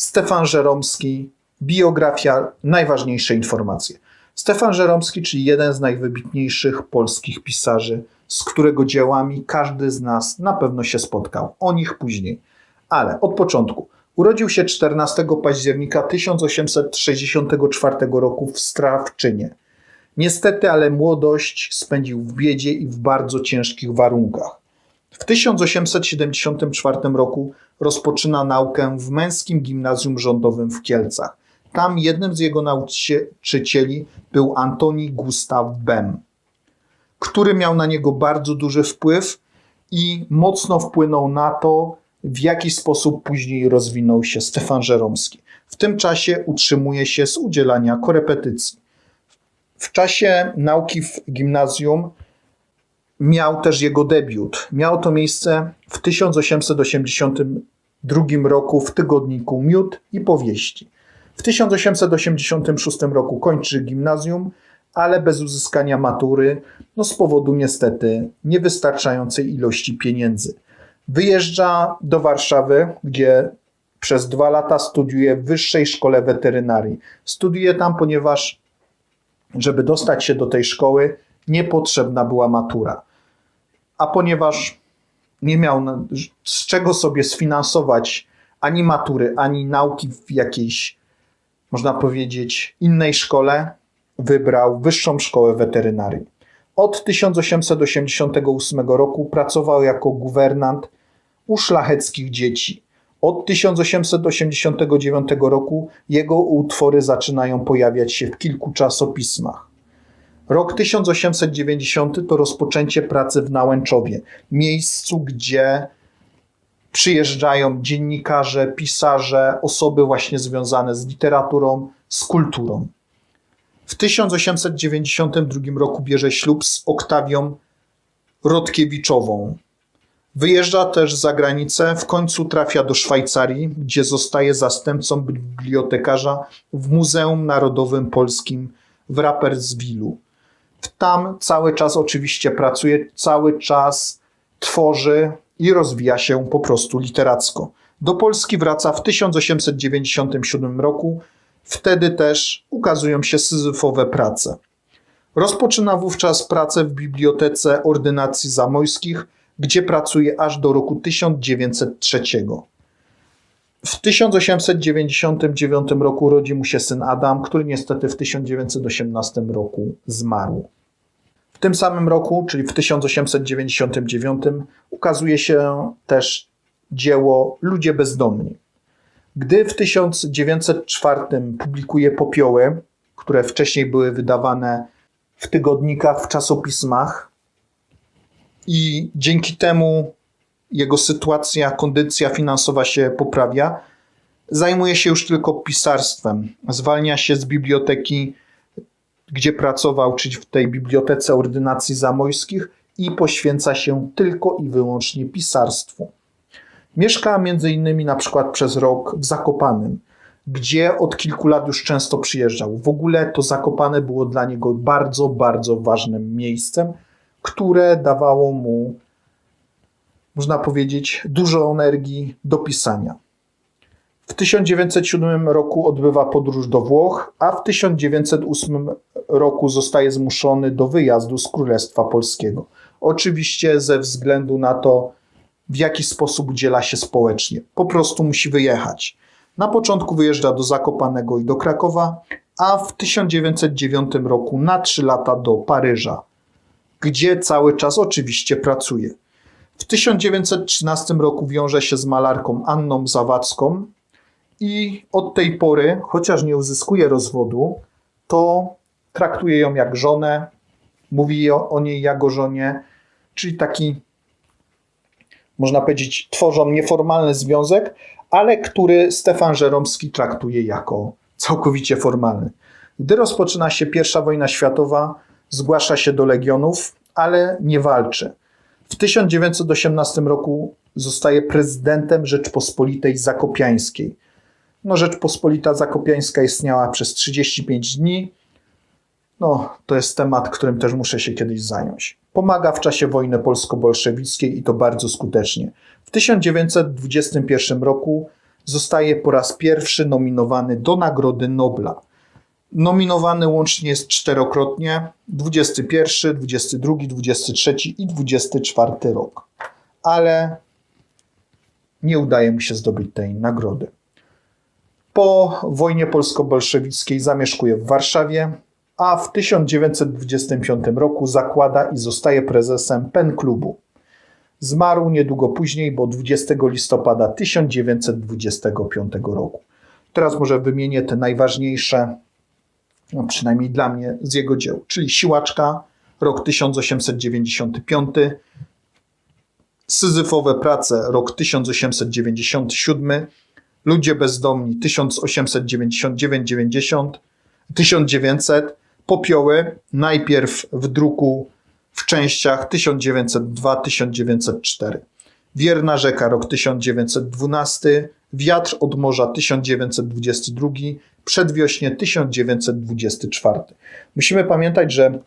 Stefan Żeromski, biografia, najważniejsze informacje. Stefan Żeromski, czyli jeden z najwybitniejszych polskich pisarzy, z którego dziełami każdy z nas na pewno się spotkał. O nich później. Ale od początku. Urodził się 14 października 1864 roku w Strawczynie. Niestety, ale młodość spędził w biedzie i w bardzo ciężkich warunkach. W 1874 roku rozpoczyna naukę w męskim gimnazjum rządowym w Kielcach. Tam jednym z jego nauczycieli był Antoni Gustaw Bem, który miał na niego bardzo duży wpływ i mocno wpłynął na to, w jaki sposób później rozwinął się Stefan Żeromski. W tym czasie utrzymuje się z udzielania korepetycji. W czasie nauki w gimnazjum miał też jego debiut. Miało to miejsce w 1882 roku w tygodniku Miód i Powieści. W 1886 roku kończy gimnazjum, ale bez uzyskania matury, no z powodu niestety niewystarczającej ilości pieniędzy. Wyjeżdża do Warszawy, gdzie przez dwa lata studiuje w Wyższej Szkole Weterynarii. Studiuje tam, ponieważ żeby dostać się do tej szkoły, niepotrzebna była matura. A ponieważ nie miał z czego sobie sfinansować ani matury, ani nauki w jakiejś, można powiedzieć, innej szkole, wybrał Wyższą Szkołę Weterynarii. Od 1888 roku pracował jako guwernant u szlacheckich dzieci. Od 1889 roku jego utwory zaczynają pojawiać się w kilku czasopismach. Rok 1890 to rozpoczęcie pracy w Nałęczowie, miejscu, gdzie przyjeżdżają dziennikarze, pisarze, osoby właśnie związane z literaturą, z kulturą. W 1892 roku bierze ślub z Oktawią Rodkiewiczową. Wyjeżdża też za granicę, w końcu trafia do Szwajcarii, gdzie zostaje zastępcą bibliotekarza w Muzeum Narodowym Polskim w Rapperswilu. Tam cały czas oczywiście pracuje, cały czas tworzy i rozwija się po prostu literacko. Do Polski wraca w 1897 roku, wtedy też ukazują się syzyfowe prace. Rozpoczyna wówczas pracę w Bibliotece Ordynacji Zamojskich, gdzie pracuje aż do roku 1903. W 1899 roku urodzi mu się syn Adam, który niestety w 1918 roku zmarł. W tym samym roku, czyli w 1899, ukazuje się też dzieło Ludzie bezdomni. Gdy w 1904 publikuje popioły, które wcześniej były wydawane w tygodnikach, w czasopismach, i dzięki temu jego sytuacja, kondycja finansowa się poprawia. Zajmuje się już tylko pisarstwem. Zwalnia się z biblioteki, gdzie pracował, czyli w tej bibliotece ordynacji zamojskich i poświęca się tylko i wyłącznie pisarstwu. Mieszka między innymi na przykład przez rok w Zakopanym, gdzie od kilku lat już często przyjeżdżał. W ogóle to Zakopane było dla niego bardzo, bardzo ważnym miejscem, które dawało mu, można powiedzieć, dużo energii do pisania. W 1907 roku odbywa podróż do Włoch, a w 1908 roku zostaje zmuszony do wyjazdu z Królestwa Polskiego. Oczywiście ze względu na to, w jaki sposób udziela się społecznie. Po prostu musi wyjechać. Na początku wyjeżdża do Zakopanego i do Krakowa, a w 1909 roku na 3 lata do Paryża, gdzie cały czas oczywiście pracuje. W 1913 roku wiąże się z malarką Anną Zawadzką i od tej pory, chociaż nie uzyskuje rozwodu, to traktuje ją jak żonę, mówi o, o niej jak o żonie, czyli taki, można powiedzieć, tworzą nieformalny związek, ale który Stefan Żeromski traktuje jako całkowicie formalny. Gdy rozpoczyna się I wojna światowa, zgłasza się do legionów, ale nie walczy. W 1918 roku zostaje prezydentem Rzeczpospolitej Zakopiańskiej. No, Rzeczpospolita Zakopiańska istniała przez 35 dni. No, to jest temat, którym też muszę się kiedyś zająć. Pomaga w czasie wojny polsko-bolszewickiej i to bardzo skutecznie. W 1921 roku zostaje po raz pierwszy nominowany do Nagrody Nobla. Nominowany łącznie jest czterokrotnie 21, 22, 23 i 24 rok. Ale nie udaje mu się zdobyć tej nagrody. Po wojnie polsko-bolszewickiej zamieszkuje w Warszawie, a w 1925 roku zakłada i zostaje prezesem PEN Klubu. Zmarł niedługo później, bo 20 listopada 1925 roku. Teraz może wymienię te najważniejsze, no przynajmniej dla mnie, z jego dzieł, czyli Siłaczka, rok 1895, Syzyfowe prace, rok 1897, Ludzie bezdomni 1899-90, 1900, Popioły, najpierw w druku w częściach 1902-1904. Wierna rzeka, rok 1912, Wiatr od morza 1922, Przedwiośnie 1924. Musimy pamiętać, że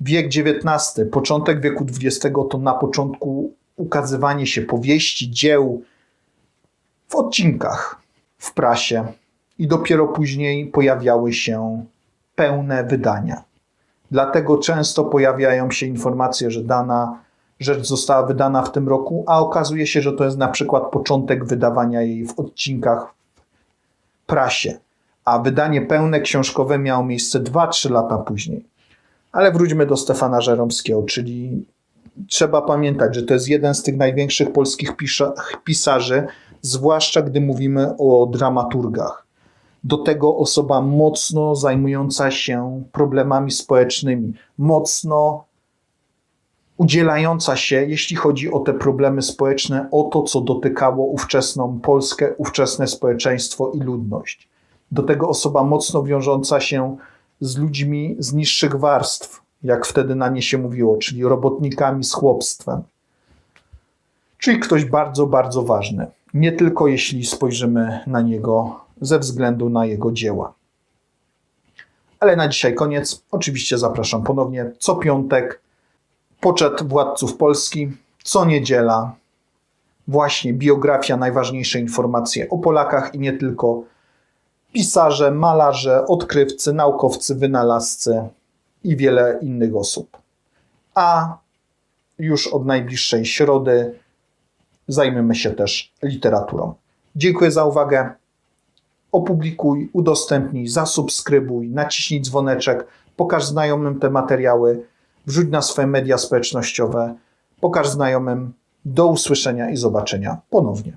wiek XIX, początek wieku XX to na początku ukazywanie się powieści, dzieł w odcinkach w prasie i dopiero później pojawiały się pełne wydania. Dlatego często pojawiają się informacje, że dana rzecz została wydana w tym roku, a okazuje się, że to jest na przykład początek wydawania jej w odcinkach prasie, a wydanie pełne książkowe miało miejsce 2-3 lata później. Ale wróćmy do Stefana Żeromskiego, czyli trzeba pamiętać, że to jest jeden z tych największych polskich pisarzy, zwłaszcza gdy mówimy o dramaturgach. Do tego osoba mocno zajmująca się problemami społecznymi, mocno udzielająca się, jeśli chodzi o te problemy społeczne, o to, co dotykało ówczesną Polskę, ówczesne społeczeństwo i ludność. Do tego osoba mocno wiążąca się z ludźmi z niższych warstw, jak wtedy na nie się mówiło, czyli robotnikami z chłopstwem. Czyli ktoś bardzo, bardzo ważny. Nie tylko jeśli spojrzymy na niego ze względu na jego dzieła. Ale na dzisiaj koniec. Oczywiście zapraszam ponownie co piątek. Poczet władców Polski, co niedziela. Właśnie biografia, najważniejsze informacje o Polakach i nie tylko. Pisarze, malarze, odkrywcy, naukowcy, wynalazcy i wiele innych osób. A już od najbliższej środy zajmiemy się też literaturą. Dziękuję za uwagę. Opublikuj, udostępnij, zasubskrybuj, naciśnij dzwoneczek, pokaż znajomym te materiały, wrzuć na swoje media społecznościowe, pokaż znajomym. Do usłyszenia i zobaczenia ponownie.